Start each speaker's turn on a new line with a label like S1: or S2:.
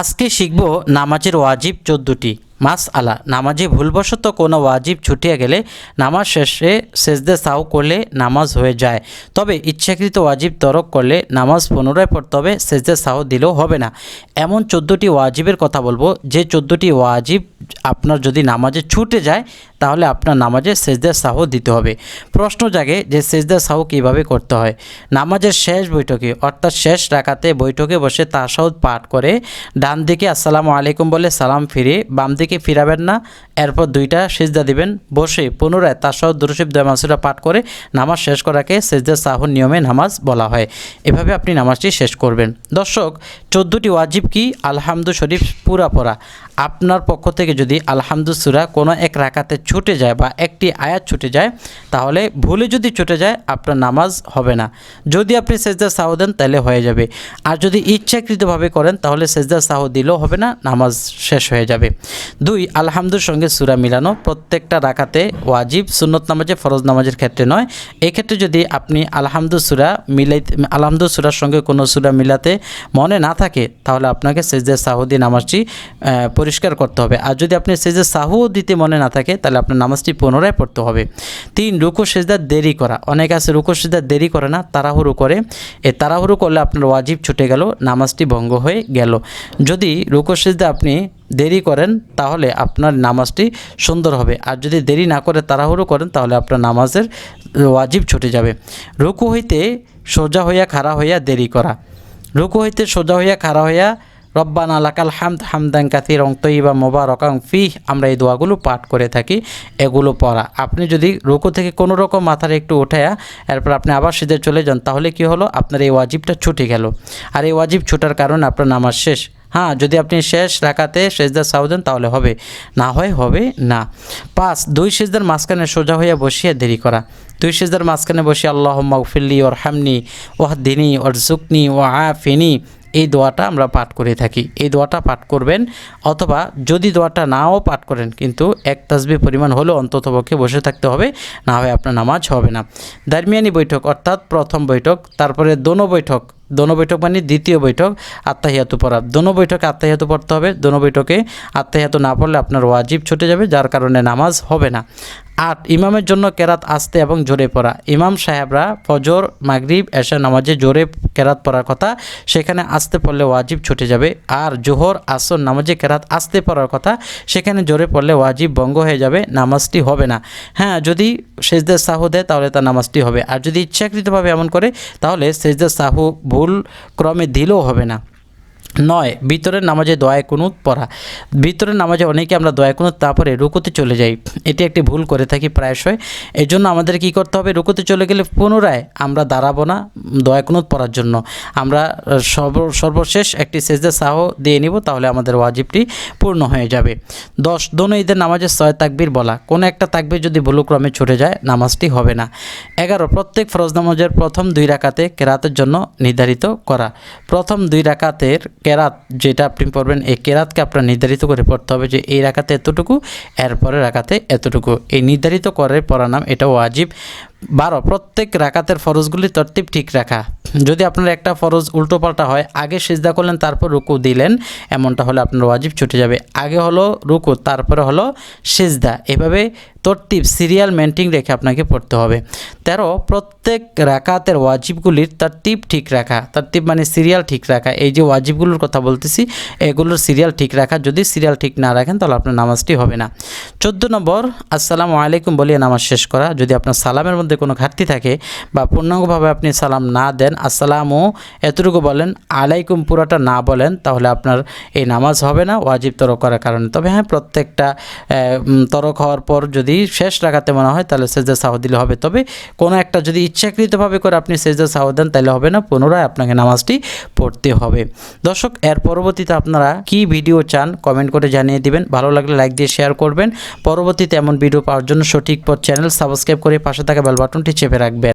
S1: আজকে শিখব নামাজের ওয়াজিব চোদ্দোটি। মাস আলা, নামাজে ভুলবশত কোনো ওয়াজিব ছুটিয়ে গেলে নামাজ শেষে সেজদে সাউ করলে নামাজ হয়ে যায়। তবে ইচ্ছাকৃত ওয়াজিব তরক করলে নামাজ পুনরায় পড়তে হবে সেজদে সাউ দিলেও হবে না। এমন চোদ্দোটি ওয়াজিবের কথা বলব, যে চোদ্দোটি ওয়াজিব আপনার যদি নামাজে ছুটে যায়, তাহলে আপনার নামাজে সেজদার সাহু দিতে হবে। প্রশ্ন জাগে যে সেজদা সাহু কীভাবে করতে হয়? নামাজের শেষ বৈঠকে, অর্থাৎ শেষ রাখাতে বৈঠকে বসে তাসাউদ পাঠ করে ডান দিকে আসসালামু আলাইকুম বলে সালাম ফিরে, বাম দিকে ফিরাবেন না, এরপর দুইটা সেজদা দিবেন। বসে পুনরায় তাসাউদ দুরুশিব দয়ামাসুরা পাঠ করে নামাজ শেষ করাকে সেজদার সাহুর নিয়মে নামাজ বলা হয়। এভাবে আপনি নামাজটি শেষ করবেন। দর্শক, চোদ্দোটি ওয়াজিব কি? আলহামদু শরীফ পুরা পড়া। আপনার পক্ষ থেকে যদি আলহামদু সুরা কোনো এক রাকাতে ছুটে যায় বা একটি আয়াত ছুটে যায়, তাহলে ভুলে যদি ছুটে যায়, আপনার নামাজ হবে না। যদি আপনি সেজদা সাহু দেন, তাহলে হয়ে যাবে। আর যদি ইচ্ছাকৃতভাবে করেন, তাহলে সেজদা সাহু দিলেও হবে না, নামাজ শেষ হয়ে যাবে। দুই, আলহামদুর সঙ্গে সুরা মিলানো প্রত্যেকটা রাকাতে ওয়াজিব, সুন্নত নামাজে ফরজ নামাজের ক্ষেত্রে নয়। এক্ষেত্রে যদি আপনি আলহামদু সুরা মিলাইতে আলহামদু সুরার সঙ্গে কোনো সুরা মিলাতে মনে না থাকে, তাহলে আপনাকে সেজদা সাহুদি নামাজটি পরিষ্কার করতে হবে। আর যদি আপনি সেজদা সাহু দিতে মনে না থাকে, তাহলে আপনার নামাজটি পুনরায় পড়তে হবে। তিন, রুকু সেজদার দেরি করা। অনেক আছে রুকু সেজদার দেরি করে না, তাড়াহুড়ো করে। এ তাড়াহুড়ো করলে আপনার ওয়াজিব ছুটে গেল, নামাজটি ভঙ্গ হয়ে গেল। যদি রুকু, সেজদা আপনি দেরি করেন, তাহলে আপনার নামাজটি সুন্দর হবে। আর যদি দেরি না করে তাড়াহুড়ো করেন, তাহলে আপনার নামাজের ওয়াজিব ছুটে যাবে। রুকু হইতে সোজা হইয়া খাড়া হইয়া দেরি করা। রুকু হইতে সোজা হইয়া খাড়া হইয়া রব্বানা লাকাল হামদ হামদান কাথির অং তৈবা মোবারকাং ফি আমরা এই দোয়াগুলো পাঠ করে থাকি, এগুলো পড়া। আপনি যদি রুকু থেকে কোনো রকম মাথার একটু উঠায়া এরপর আপনি আবার সিধে চলে যান, তাহলে কি হলো? আপনার এই ওয়াজিবটা ছুটে গেল। আর এই ওয়াজিব ছুটার কারণে আপনার নামাজ শেষ। হ্যাঁ যদি আপনি শেষ রাখাতে সেজদার সাউ দেন, তাহলে হবে। না হয় হবে না। পাঁচ, দুই সেজদার মাঝখানে সোজা হইয়া বসিয়া দেরি করা। দুই সেজদার মাঝখানে বসে আল্লাহ মাগফিল্লি ওর হামনি ওয়াহ দিনী ওর জুকনি ও আফিনি এই দোয়াটা আমরা পাঠ করে থাকি। এই দোয়াটা পাঠ করবেন অথবা যদি দোয়াটা নাও পাঠ করেন কিন্তু এক তাসবি পরিমাণ হলেও অন্ততপক্ষে বসে থাকতে হবে, না হয় আপনার নামাজ হবে না। দারমিয়ানি বৈঠক অর্থাৎ প্রথম বৈঠক, তারপরে দোনো বৈঠক দোনো বৈঠক মানে দ্বিতীয় বৈঠক আত্মাহিয়াতু পড়া দোনো বৈঠকে আত্মাহিয়াতু পড়তে হবে, দোনো বৈঠকে আত্মাহিয়াতু না পড়লে আপনার ওয়াজিব ছুটে যাবে, যার কারণে নামাজ হবে না। আট, ইমামের জন্য কেরাত আস্তে এবং জোরে পড়া। ইমাম সাহেবরা ফজর, মাগরিব এশা নামাজে জোরে কেরাত পড়ার কথা, সেখানে আস্তে পড়লে ওয়াজিব ছুটে যাবে। আর জোহর, আসর নামাজে কেরাত আস্তে পড়ার কথা, সেখানে জোরে পড়লে ওয়াজিব ভঙ্গ হয়ে যাবে, নামাজটি হবে না। হ্যাঁ যদি সেজদের সাহু দেয় তাহলে তার নামাজটি হবে। আর যদি ইচ্ছাকৃতভাবে এমন করে, তাহলে সেজদের সাহু ভুল ক্রমে দিলেও হবে না। নয়, ভিতরের নামাজে দয়া কুনুত পড়া। ভিতরের নামাজে অনেকে আমরা দয়া কুনুত, তারপরে রুকুতে চলে যাই। এটি একটি ভুল করে থাকি প্রায়শই। এই জন্য আমাদের কি করতে হবে? রুকুতে চলে গেলে পুনরায় আমরা দাঁড়াবো না দয়া কুনুত পড়ার জন্য। আমরা সর্ব, সর্বশেষ একটি সেজদা সাহ দিয়ে নিব, তাহলে আমাদের ওয়াজিবটি পূর্ণ হয়ে যাবে। দশ, দোনো ঈদের নামাজে ছয় তাকবির বলা। কোনো একটা তাকবির যদি ভুলক্রমে ছুটে যায়, নামাজটি হবে না। এগারো, প্রত্যেক ফরজ নামাজের প্রথম দুই রাকাতে কেরাতের জন্য নির্ধারিত করা। প্রথম দুই রাকাতের কেরাত যেটা আপনি পড়বেন, এই কেরাতকে আপনার নির্ধারিত করে পড়তে হবে যে এই রাকাতে এতটুকু এরপরে রাখাতে এতটুকু। এই নির্ধারিত করে পড়ার নাম এটা ওয়াজিব। বারো, প্রত্যেক রাকাতের ফরজগুলি তরতিব ঠিক রাখা। যদি আপনার একটা ফরজ উল্টোপাল্টা হয়, আগে সিজদা করলেন, তারপর রুকু দিলেন, এমনটা হলে আপনার ওয়াজিব ছুটে যাবে। আগে হলো রুকু, তারপরে হলো সিজদা। এভাবে তরতিব সিরিয়াল মেনটেন রেখে আপনাকে পড়তে হবে। তেরো, প্রত্যেক রাকাতের ওয়াজিবগুলির তরতিব ঠিক রাখা। তরতিব মানে সিরিয়াল ঠিক রাখা। এই যে ওয়াজিবগুলোর কথা বলতেছি, এগুলোর সিরিয়াল ঠিক রাখা। যদি সিরিয়াল ঠিক না রাখেন, তাহলে আপনার নামাজটি হবে না। চোদ্দ নম্বর, আসসালামু আলাইকুম বলিয়ে নামাজ শেষ করা। যদি আপনার সালামের মধ্যে কোনো ঘাটতি থাকে বা পূর্ণাঙ্গভাবে আপনি সালাম না দেন, আসসালামু এতটুকু বলেন, আলাইকুম পুরাটা না বলেন, তাহলে আপনার এই নামাজ হবে না, ওয়াজিব তরক করার কারণে। তবে হ্যাঁ প্রত্যেকটা তরক হওয়ার পর যদি শেষ রাখাতে মনে হয়, তাহলে সেজদা সাহ দিলে হবে। তবে কোনো একটা যদি ইচ্ছাকৃতভাবে করে আপনি সেজদা সাহ দেন, তাহলে হবে না, পুনরায় আপনাকে নামাজটি পড়তে হবে। দর্শক, এর পরবর্তীতে আপনারা কি ভিডিও চান কমেন্ট করে জানিয়ে দিবেন। ভালো লাগলে লাইক দিয়ে শেয়ার করবেন। পরবর্তীতে এমন ভিডিও পাওয়ার জন্য সঠিক পথ চ্যানেল সাবস্ক্রাইব করে পাশে থাকা বেল বাটনটি চেপে রাখবেন।